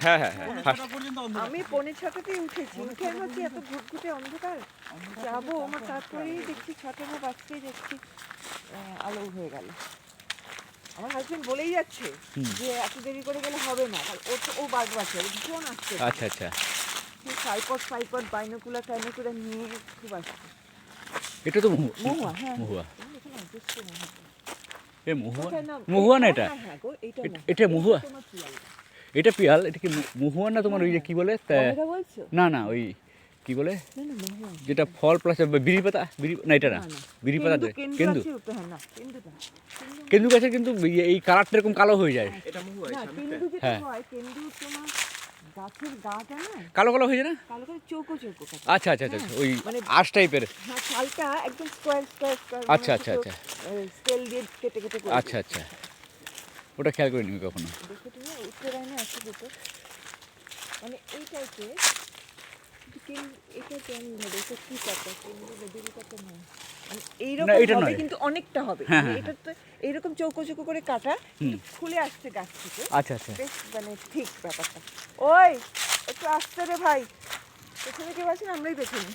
হ্যাঁ হ্যাঁ হ্যাঁ। আমি। পৌনে ছটাতেই উঠেছি। উঠে আমি ভাবছি এত ঘুটঘুটে অন্ধকার। যাব আমার তারপরেই দেখছি ছটা না বাজতেই দেখছি আলো হয়ে গেল। আমার হাজবেন্ড বলেই যাচ্ছে যে এত দেরি করে গেলে হবে না। ও তো ও বাদ বাচ্চা ভীষণ আসছে আচ্ছা আচ্ছা। সাইপড সাইপড বাইনোকুলার টাইনোকুলার নিয়ে খুব আসছে। এটা তো মহু- মহুয়া হ্যাঁ। মহুয়া। হ্যাঁ। এ মহুয়া? মহুয়া না এটা? হ্যাঁ। এটা মহুয়া? এটা পিয়াল এটা কি মহুয়া না তোমার ওই যে কি বলে তা- টমেটো বলছো? না না ওই কি বলে না, না, মহুয়া। যেটা ফল প্লাস বিড়ি পাতা বিড়ি না এটা না। বিড়ি পাতা কেন্দু-। কেন্দু হ্যাঁ, গাছের কিন্তু এই- এই কালারটা এরকম কালো হয়ে যায় হ্যাঁ। হয়, কালো কালো হয়ে যায় না কালো করে চৌকো চৌকো কাটা। আচ্ছা আচ্ছা আচ্ছা ওই মানে- আশ টাইপের হ্যাঁ, ছালটা একদম স্কোয়ার স্কোয়ার স্কোয়ার আচ্ছা, আচ্ছা, আচ্ছা। স্কেল দিয়ে কেটে কেটে করে আচ্ছা আচ্ছা ওটা খেয়াল করে নিবি কখনো উত্তরায়ণে আছে দুটো। মানে এই টাইপের এটা কেমন হবে? এটা কি পাতা কেন্দ্র বেদেরি নয়। মানে এইরকম হবে কিন্তু অনেকটা হবে। হ্যাঁ, মানে হ্যাঁ, এটা তো এইরকম চৌকো চৌকো করে কাটা খুলে আসছে গাছ থেকে। আচ্ছা আচ্ছা। বেশ মানে ঠিক ব্যাপারটা। ওই একটু আসতে রে ভাই। পেছনে কেউ আছেন আমরাই পেছনে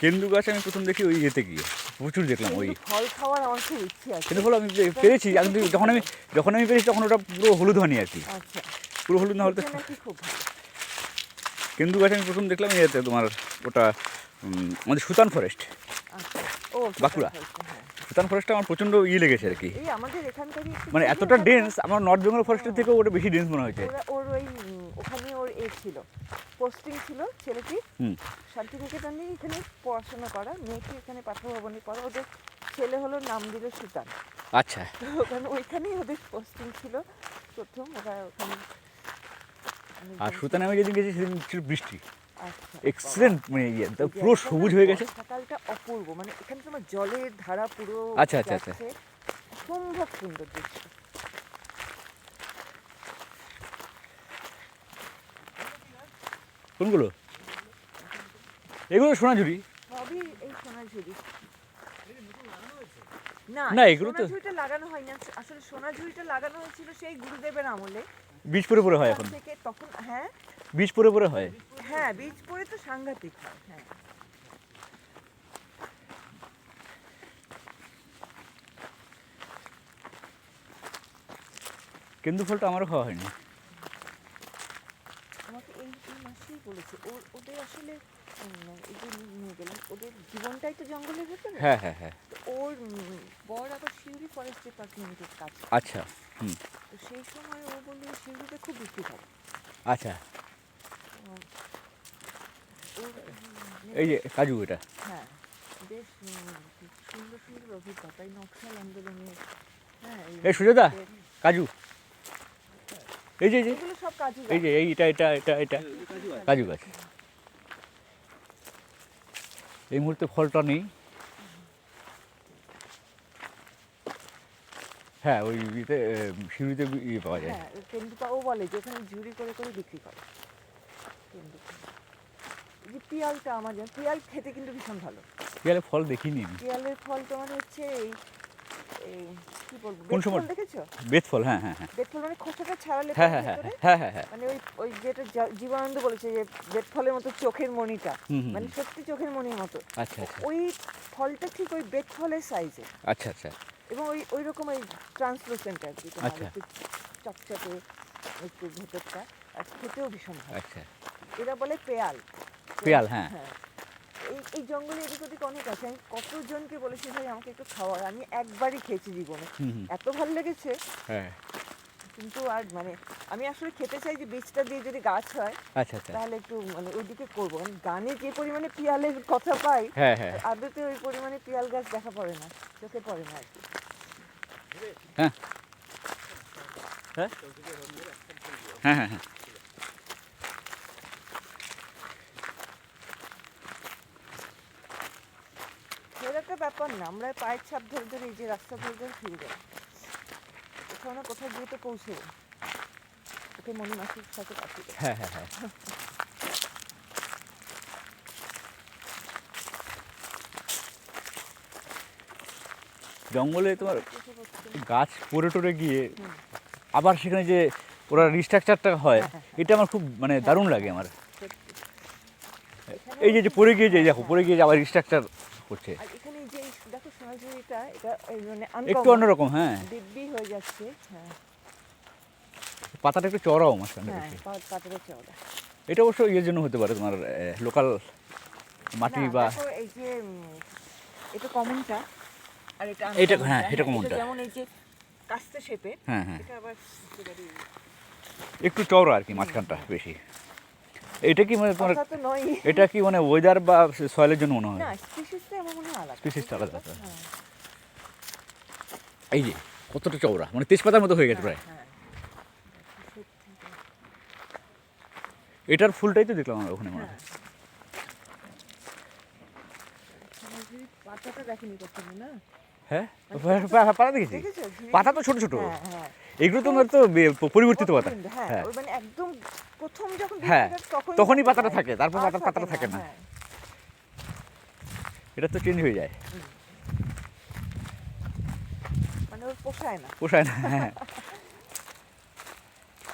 কেন্দু গাছ আমি প্রথম দেখি ওই ইয়েতে গিয়ে প্রচুর দেখলাম ওই। ফল খাওয়ার আমার খুব ইচ্ছে আছে। কিন্তু হলো আমি পেরেছি আমি যখন আমি যখন আমি পেরেছি তখন ওটা পুরো হলুদ হয়নি আর কি। আচ্ছা। পুরো হলুদ না হলে কেন্দু গাছ আমি প্রথম দেখলাম ইয়েতে তোমার ওটা আমাদের সুতান ফরেস্ট আচ্ছা। বাঁকুড়া। হ্যাঁ। সুতান ফরেস্টটা আমার প্রচণ্ড ইয়ে লেগেছে আর কি। মানে এতটা ডেন্স আমার নর্থ বেঙ্গল ফরেস্টের থেকেও ওটা বেশি ডেন্স মনে হয়েছে। ওর ওই ছিল। পোস্টিং ছিল ছেলেটি। হুম। শান্তিনিকেতনে এখানে পড়াশোনা করা মেয়েকে এখানে পাঠভবনে পড়া। ওদের ছেলে হলো নাম দিল সুতান। আচ্ছা। ওখানে ওইখানেই ওদের পোস্টিং ছিল প্রথম। ওরা ওখানে আর সুতানে আমি যেদিন গেছি সেদিন ছিল বৃষ্টি। আচ্ছা, এক্সিলেন্ট মানে ইয়ে পুরো সবুজ হয়ে গেছে। সকালটা অপূর্ব। মানে এখানে তোমার জলের ধারা পুরো আচ্ছা, আচ্ছা, আচ্ছা। অসম্ভব সুন্দর দৃশ্য। কোনগুলো? এগুলো সোনাঝুরি। সবই এই সোনাঝুরি। না এগুলো তো- লাগানো হয় না। আসলে সোনাঝুরিটা লাগানো হয়েছিল সেই গুরুদেবের আমলে। বীজ পরে পরে হয় এখন। থেকে তখন হ্যাঁ? বীজ পরে পরে হয়? হ্যাঁ বীজ পরে তো সাংঘাতিক হয় হ্যাঁ। কেন্দু ফলটা আমারও খাওয়া হয়নি আমাকে এই এই মাসেই বলেছে ওর ওদের আসলে এই যে নিয়ে গেলাম ওদের জীবনটাই তো জঙ্গলের ভেতরে। হ্যাঁ হ্যাঁ হ্যাঁ। তো ওর বর আবার শিউরি ফরেস্ট ডিপার্টমেন্টের কাজ আচ্ছা হুম। তো সেই সময় ও বলল শিউরিতে খুব বিক্রি করে আচ্ছা। এই যে কাজু এটা। হ্যাঁ বেশ সুন্দর সুন্দর অভিজ্ঞতা। এই নকশাল আন্দোলনের হ্যাঁ এই সুজাতা কাজু। এই যে এই যে। এই যে এইটা এটা এটা এটা কাজু গাছ। এই মুহূর্তে ফলটা নেই। হ্যাঁ ওই ইয়েতে সিঁড়িতে ইয়ে পাওয়া যায়। হ্যাঁ ও বলে যে ওখানে ঝুড়ি করে করে বিক্রি করে। এই যে পিয়ালটা আমার পিয়াল খেতে কিন্তু ভীষণ ভালো। পিয়ালের ফল দেখিনি পিয়ালের ফল তোমার হচ্ছে এই কি বলব কোন সময়? দেখেছ? বেত ফল হ্যাঁ হ্যাঁ হ্যাঁ। বেত ফল মানে খোসাটা ছাড়ালে হ্যাঁ হ্যাঁ হ্যাঁ হ্যাঁ হ্যাঁ হ্যাঁ। মানে ওই ওই যেটা জা- জীবনানন্দ বলেছে যে বেত ফলের মতো চোখের মণিটা। মানে সত্যি চোখের মণির মতো। আচ্ছা আচ্ছা। ওই ফলটা ঠিক ওই বেত ফলের সাইজে আচ্ছা আচ্ছা। এবং ওই ওই রকম ওই ট্রান্সলুসেন্ট আর কি আচ্ছা। চকচকে একটু ভেতরটা। আর খেতেও ভীষণ ভালো। আচ্ছা। এরা বলে পেয়াল। পেয়াল, হ্যাঁ। জঙ্গলে এদিক ওদিক অনেক আছে। আমি কতজনকে বলেছি ভাই আমাকে একটু খাওয়ার আমি একবারই খেয়েছি জীবনে। এত ভালো লেগেছে। হ্যাঁ। কিন্তু আর মানে আমি আসলে খেতে চাই যে বীজটা দিয়ে যদি গাছ হয় আচ্ছা আচ্ছা। তাহলে একটু মানে ওইদিকে করব। কারণ গানে যে পরিমাণে পিয়ালের কথা পাই হ্যাঁ হ্যাঁ আদতে ওই পরিমাণে পিয়াল গাছ দেখা পড়ে না চোখে পড়ে না আর কি। হ্যাঁ। হ্যাঁ হ্যাঁ হ্যাঁ। ব্যাপার না আমরা পায়ের ছাপ ধরে ধরে এই যে রাস্তা ধরে ধরে ফিরে যাই। কোথাও না কোথাও গিয়ে তো পৌঁছে ওকে মনি মাসির সাথে পাঠিয়ে হ্যাঁ হ্যাঁ হ্যাঁ। জঙ্গলে তোমার গাছ পড়ে টরে গিয়ে আবার সেখানে যে ওরা রিস্ট্রাকচারটা হয় এটা আমার খুব মানে দারুণ লাগে আমার। এই যে যে পড়ে গিয়ে যে দেখো পড়ে গিয়ে যে আবার রিস্ট্রাকচার করছে। আর এখানে যে দেখো সোনাঝুরিটা এটা মানে একটু অন্যরকম হ্যাঁ। দিব্যি হয়ে যাচ্ছে হ্যাঁ। পাতাটা একটু চড়াও মাঝখানটা হ্যাঁ পাতাটা চওড়া। এটা অবশ্য ইয়ের জন্য হতে পারে তোমার লোকাল মাটি বা এই যে এটা কমনটা আর এটা এটা- হ্যাঁ, এটা common টা। যেমন এই যে কাস্তে শেপে হ্যাঁ হ্যাঁ। এটা আবার একটু চওড়া আর কি মাঝখানটা বেশি। এটা কি মানে তোমার নয়। এটা কি মানে ওয়েদার বা সয়েলের জন্য মনে হয়? স্পিসিসটা হয় আলাদা। আলাদা। হ্যাঁ, এই যে কতটা চওড়া মানে তেজপাতার মতো হয়ে গেছে প্রায়। হ্যাঁ। এটার ফুলটাই তো দেখলাম আমরা ওখানে মনে হয়। পাতাটা দেখেনি না? হ্যাঁ? পা- পাতা দেখেছি? পাতা তো ছোট ছোট। হ্যাঁ হ্যাঁ। এগুলো তোমার তো পরিবর্তিত পাতা। হ্যাঁ হ্যাঁ। মানে একদম প্রথম যখন হ্যাঁ, তখনই পাতাটা থাকে, তারপর পাতার পাতা- পাতাটা থাকে না। এটা তো চেঞ্জ হয়ে যায়। মানে পোষায় না। পোষায় না হ্যাঁ।